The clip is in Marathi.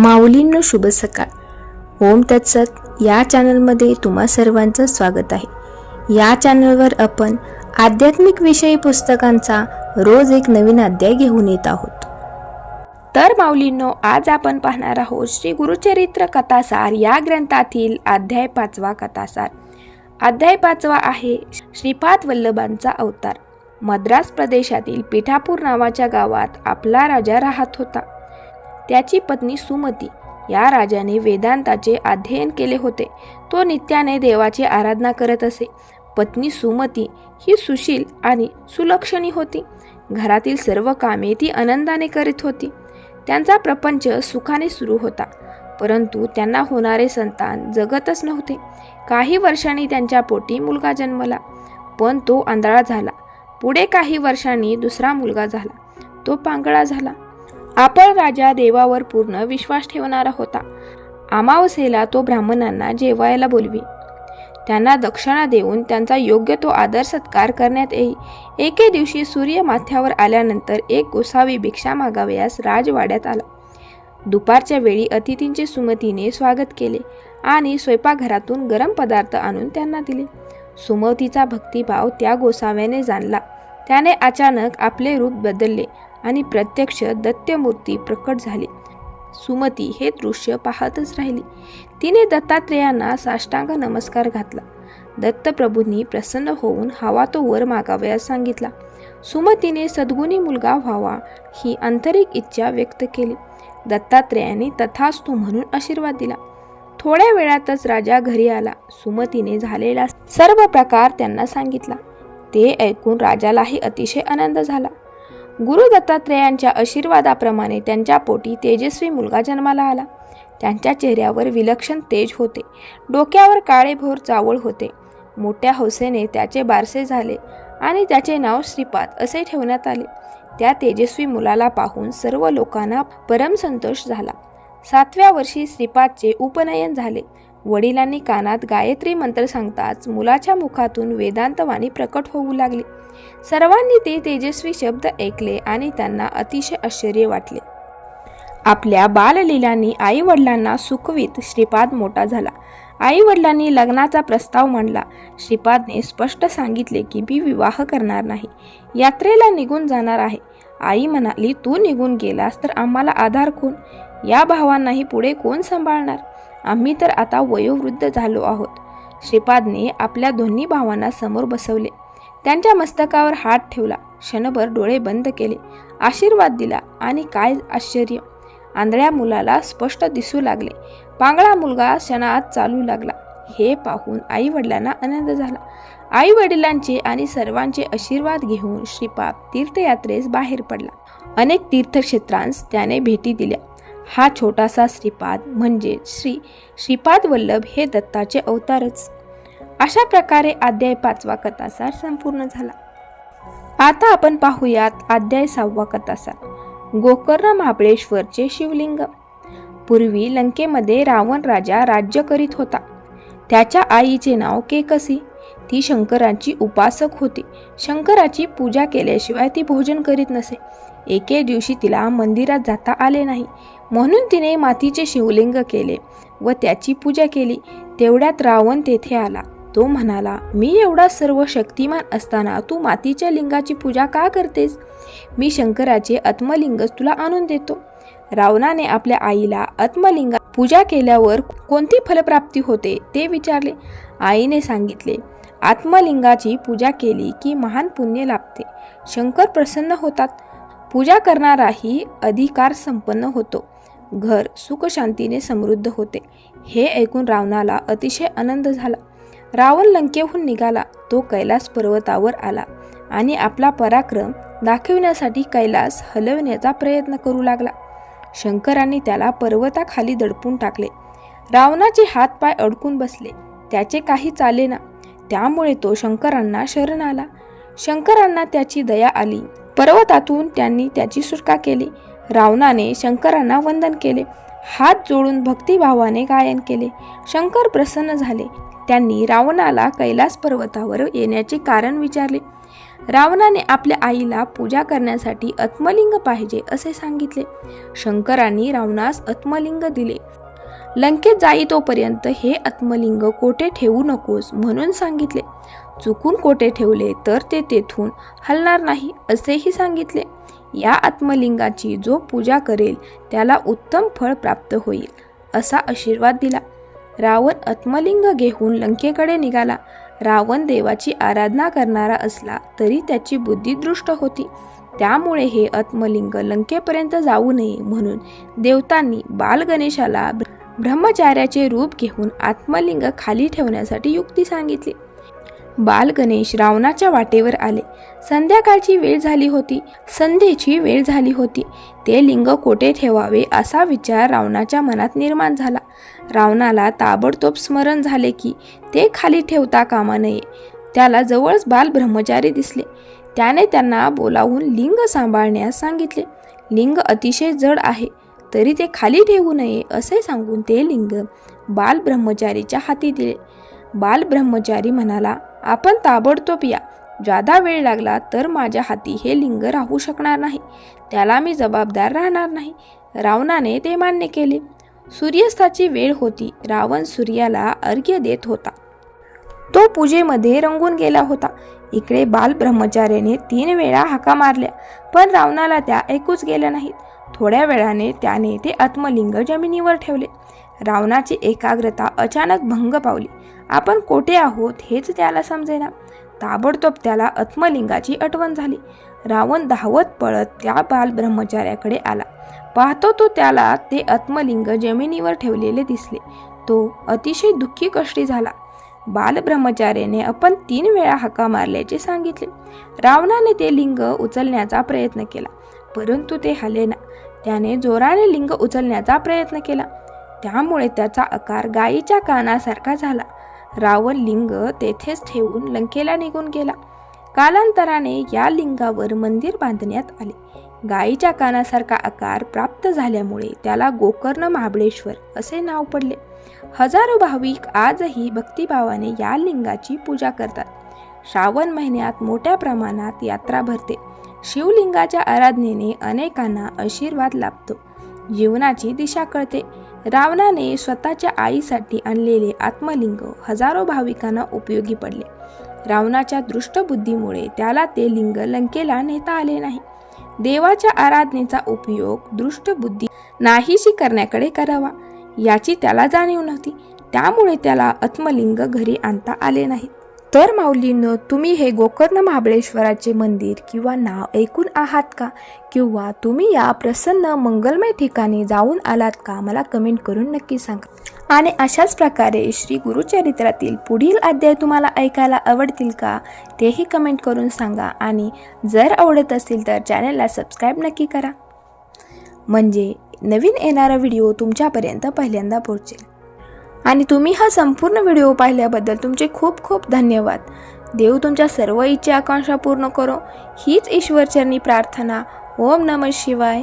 माऊलींनो शुभ सकाळ. ओम तत्सत. या चॅनलमध्ये तुम्हा सर्वांचं स्वागत आहे. या चॅनलवर आपण आध्यात्मिक विषयी पुस्तकांचा रोज एक नवीन अध्याय घेऊन येत आहोत. तर माऊलींनो आज आपण पाहणार आहोत श्री गुरुचरित्र कथासार या ग्रंथातील अध्याय पाचवा कथासार. अध्याय पाचवा आहे श्रीपाद वल्लभांचा अवतार. मद्रास प्रदेशातील पिठापूर नावाच्या गावात आपला राजा राहत होता. त्याची पत्नी सुमती. या राजाने वेदांताचे अध्ययन केले होते. तो नित्याने देवाची आराधना करत असे. पत्नी सुमती ही सुशील आणि सुलक्षणी होती. घरातील सर्व कामे ती आनंदाने करीत होती. त्यांचा प्रपंच सुखाने सुरू होता. परंतु त्यांना होणारे संतान जगतच नव्हते. काही वर्षांनी त्यांच्या पोटी मुलगा जन्मला. पण तो आंधळा झाला. पुढे काही वर्षांनी दुसरा मुलगा झाला. तो पांगळा झाला. आपण राजा देवावर पूर्ण विश्वास ठेवणारा होता. अमावस्येला तो ब्राह्मणांना जेवायला बोलवी. त्यांना दक्षिणा देऊन त्यांचा योग्य तो आदर सत्कार करण्यात येई. एके दिवशी सूर्य माथ्यावर आल्यानंतर एक गोसावी भिक्षा मागावयास राजवाड्यात आला. दुपारच्या वेळी अतिथींचे सुमतीने स्वागत केले आणि स्वयंपाकघरातून गरम पदार्थ आणून त्यांना दिले. सुमतीचा भक्तिभाव त्या गोसाव्याने जाणला. त्याने अचानक आपले रूप बदलले. आणि प्रत्यक्ष दत्तमूर्ती प्रकट झाली. सुमती हे दृश्य पाहतच राहिली. तिने दत्तात्रेयांना साष्टांग नमस्कार घातला. दत्तप्रभूंनी प्रसन्न होऊन हवा तो वर मागावयास सांगितला. सुमतीने सद्गुणी मुलगा व्हावा ही आंतरिक इच्छा व्यक्त केली. दत्तात्रेयांनी तथास्तू म्हणून आशीर्वाद दिला. थोड्या वेळातच राजा घरी आला. सुमतीने झालेला सर्व प्रकार त्यांना सांगितला. ते ऐकून राजालाही अतिशय आनंद झाला. गुरु दत्तात्रेयांच्या आशीर्वादाप्रमाणे त्यांच्या पोटी तेजस्वी मुलगा जन्माला आला. त्यांच्या चेहऱ्यावर विलक्षण तेज होते. डोक्यावर काळेभोर चावळ होते. मोठ्या हौसेने त्याचे बारसे झाले आणि त्याचे नाव श्रीपाद असे ठेवण्यात आले. त्या तेजस्वी मुलाला पाहून सर्व लोकांना परमसंतोष झाला. सातव्या वर्षी श्रीपादचे उपनयन झाले. वडिलांनी कानात गायत्री मंत्र सांगताच मुलाच्या मुखातून वेदांतवाणी प्रकट होऊ लागली. सर्वांनी ते तेजस्वी शब्द ऐकले आणि त्यांना अतिशय आश्चर्य वाटले. आपल्या बाललीलांनी आई वडिलांना सुखवीत श्रीपाद मोठा झाला. आई वडिलांनी लग्नाचा प्रस्ताव मांडला. श्रीपादने स्पष्ट सांगितले की मी विवाह करणार नाही. यात्रेला निघून जाणार आहे. आई म्हणाली तू निघून गेलास तर आम्हाला आधार कोण? या भावांनाही पुढे कोण सांभाळणार? आम्ही तर आता वयोवृद्ध झालो आहोत. श्रीपादने आपल्या दोन्ही भावांना समोर बसवले. त्यांच्या मस्तकावर हात ठेवला. क्षणभर डोळे बंद केले. आशीर्वाद दिला. आणि काय आश्चर्य! आंधळ्या मुलाला स्पष्ट दिसू लागले. पांगळा मुलगा क्षणात चालू लागला. हे पाहून आई वडिलांना आनंद झाला. आई वडिलांचे आणि सर्वांचे आशीर्वाद घेऊन श्रीपाद तीर्थयात्रेस बाहेर पडला. अनेक तीर्थक्षेत्रांस त्याने भेटी दिल्या. हा छोटासा श्रीपाद म्हणजे श्री श्रीपाद वल्लभ हे दत्ताचे अवतारच. अशा प्रकारे अध्याय पाचवा कथासार संपूर्ण झाला. आता आपण पाहूयात अध्याय सहावा कथासार. गोकर्ण महाबळेश्वरचे शिवलिंग. पूर्वी लंकेमध्ये रावण राजा राज्य करीत होता. त्याच्या आईचे नाव केकसी. ती शंकराची उपासक होती. शंकराची पूजा केल्याशिवाय ती भोजन करीत नसे. एके दिवशी तिला मंदिरात जाता आले नाही. म्हणून तिने मातीचे शिवलिंग केले व त्याची पूजा केली. तेवढ्यात रावण तेथे आला. तो म्हणाला मी एवढा सर्व शक्तिमान असताना तू मातीच्या लिंगाची पूजा का करतेस? मी शंकराचे आत्मलिंगच तुला आणून देतो. रावणाने आपल्या आईला आत्मलिंगा पूजा केल्यावर कोणती फलप्राप्ती होते ते विचारले. आईने सांगितले आत्मलिंगाची पूजा केली की महान पुण्य लाभते. शंकर प्रसन्न होतात. पूजा करणाराही अधिकार संपन्न होतो. घर सुखशांतीने समृद्ध होते. हे ऐकून रावणाला अतिशय आनंद झाला. रावण लंकेहून निघाला. तो कैलास पर्वतावर आला आणि आपला पराक्रम दाखविण्यासाठी कैलास हलवण्याचा प्रयत्न करू लागला. शंकरांनी त्याला पर्वताखाली दडपून टाकले. रावणाचे हातपाय अडकून बसले. त्याचे काही चालेना. त्यामुळे तो शंकरांना शरण आला. शंकरांना त्याची दया आली. पर्वतातून त्यांनी त्याची सुटका केली. रावणाने शंकरांना वंदन केले. हात जोडून भक्तिभावाने गायन केले. शंकर प्रसन्न झाले. त्यांनी रावणाला कैलास पर्वतावर येण्याचे कारण विचारले. रावणाने आपल्या आईला पूजा करण्यासाठी आत्मलिंग पाहिजे असे सांगितले. शंकरांनी रावणास आत्मलिंग दिले. लंकेत जाई तोपर्यंत हे आत्मलिंग कोठे ठेवू नकोस म्हणून सांगितले. चुकून कोठे ठेवले तर ते तेथून हलणार नाही असेही सांगितले. या आत्मलिंगाची जो पूजा करेल त्याला उत्तम फळ प्राप्त होईल असा आशीर्वाद दिला. रावण आत्मलिंग घेऊन लंकेकडे निघाला. रावण देवाची आराधना करणारा असला तरी त्याची बुद्धी दृष्ट होती. त्यामुळे हे आत्मलिंग लंकेपर्यंत जाऊ नये म्हणून देवतांनी बालगणेशाला ब्रह्मचार्याचे रूप घेऊन आत्मलिंग खाली ठेवण्यासाठी युक्ती सांगितली. बाल गणेश रावणाच्या वाटेवर आले. संध्याकाळची वेळ झाली होती. संध्येची वेळ झाली होती. ते लिंग कोठे ठेवावे असा विचार रावणाच्या मनात निर्माण झाला. रावणाला ताबडतोब स्मरण झाले की ते खाली ठेवता कामा नये. त्याला जवळच बाल ब्रह्मचारी दिसले. त्याने त्यांना बोलावून लिंग सांभाळण्यास सांगितले. लिंग अतिशय जड आहे तरी ते खाली ठेवू नये असे सांगून ते लिंग बाल ब्रह्मचारीच्या हाती दिले. बाल ब्रह्मचारी म्हणाला आपण ताबडतोब या. जादा वेळ लागला तर माझ्या हाती हे लिंग राहू शकणार नाही. त्याला मी जबाबदार राहणार नाही. रावणाने ते मान्य केले. सूर्यास्ताची वेळ होती. रावण सूर्याला अर्घ्य देत होता. तो पूजेमध्ये रंगून गेला होता. इकडे बाल ब्रह्मचार्याने तीन वेळा हाका मारल्या पण रावणाला त्या ऐकूच गेल्या नाहीत. थोड्या वेळाने त्याने ते आत्मलिंग जमिनीवर ठेवले. रावणाची एकाग्रता अचानक भंग पावली. आपण कोठे आहोत हेच त्याला समजेना. ताबडतोब त्याला आत्मलिंगाची आठवण झाली. रावण धावत पळत त्या बाल ब्रह्मचार्याकडे आला. पाहतो तो त्याला ते आत्मलिंग जमिनीवर ठेवलेले दिसले. तो अतिशय दुःखी कष्टी झाला. बाल ब्रह्मचार्याने आपण तीन वेळा हाका मारल्याचे सांगितले. रावणाने ते लिंग उचलण्याचा प्रयत्न केला परंतु ते हलेना. त्याने जोराने लिंग उचलण्याचा प्रयत्न केला. त्यामुळे त्याचा आकार गायीच्या कानासारखा झाला. रावण लिंग तेथेच ठेवून लंकेला निघून गेला. कालांतराने या लिंगावर मंदिर बांधण्यात आले. गायीच्या कानासारखा आकार प्राप्त झाल्यामुळे त्याला गोकर्ण महाबळेश्वर असे नाव पडले. हजारो भाविक आजही भक्तिभावाने या लिंगाची पूजा करतात. श्रावण महिन्यात मोठ्या प्रमाणात यात्रा भरते. शिवलिंगाच्या आराधनेने अनेकांना आशीर्वाद लाभतो. जीवनाची दिशा कळते. रावणाने स्वतःच्या आईसाठी आणलेले आत्मलिंग हजारो भाविकांना उपयोगी पडले. रावणाच्या दृष्टबुद्धीमुळे त्याला ते लिंग लंकेला नेता आले नाही. देवाच्या आराधनेचा उपयोग दृष्टबुद्धी नाहीशी करण्याकडे करावा याची त्याला जाणीव नव्हती. त्यामुळे त्याला आत्मलिंग घरी आणता आले नाही तर माऊलीनं तुम्ही हे गोकर्ण महाबळेश्वराचे मंदिर किंवा नाव ऐकून आहात का? किंवा तुम्ही या प्रसन्न मंगलमय ठिकाणी जाऊन आलात का? मला कमेंट करून नक्की सांगा. आणि अशाच प्रकारे श्री गुरुचरित्रातील पुढील अध्याय तुम्हाला ऐकायला आवडतील का? तेही कमेंट करून सांगा. आणि जर आवडत असेल तर चॅनलला सबस्क्राईब नक्की करा. म्हणजे नवीन येणारा व्हिडिओ तुमच्यापर्यंत पहिल्यांदा पोहोचेल. आणि तुम्ही हा संपूर्ण व्हिडिओ पाहिल्याबद्दल तुमचे खूप खूप धन्यवाद. देव तुमच्या सर्व इच्छा आकांक्षा पूर्ण करो. हीच ईश्वरचरणी प्रार्थना. ओम नम शिवाय.